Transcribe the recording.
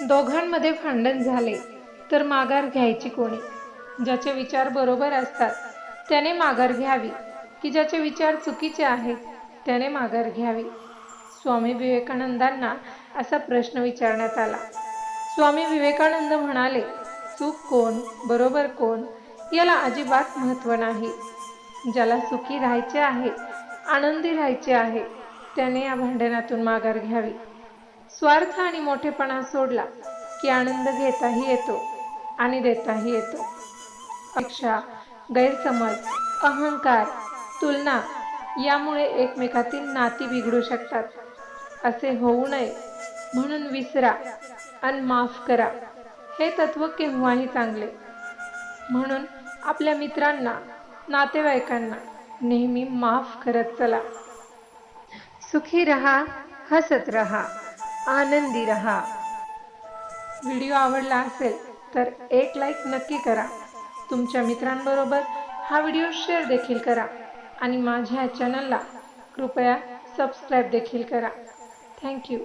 दोघांमध्ये भांडण झाले तर माघार घ्यायची कोणी? ज्याचे विचार बरोबर असतात त्याने माघार घ्यावी. की ज्याचे विचार चुकीचे आहेत त्याने माघार घ्यावी? स्वामी विवेकानंदांना असा प्रश्न विचारण्यात आला. स्वामी विवेकानंद म्हणाले चूक कोण? बरोबर कोण? याला अजिबात महत्त्व नाही. ज्याला सुखी राहायचे आहे आनंदी राहायचे आहे त्याने या भांडणातून माघार घ्यावी. स्वार्थ आणि मोठेपणा सोडला की आनंद घेताही येतो आणि देताही येतो. अपेक्षा गैरसमज अहंकार तुलना यामुळे एकमेकातील नाती बिघडू शकतात. असे होऊ नये म्हणून विसरा आणि माफ करा. हे तत्व केव्हाही चांगले. म्हणून आपल्या मित्रांना नातेवाईकांना नेहमी माफ करत चला. सुखी रहा हसत रहा. आनंदी रहा व्हिडिओ आवडला असेल तर एक लाईक नक्की करा. तुमच्या मित्रांबरोबर हा व्हिडिओ शेअर देखील करा आणि माझ्या चॅनलला कृपया सबस्क्राईब देखील करा. थँक्यू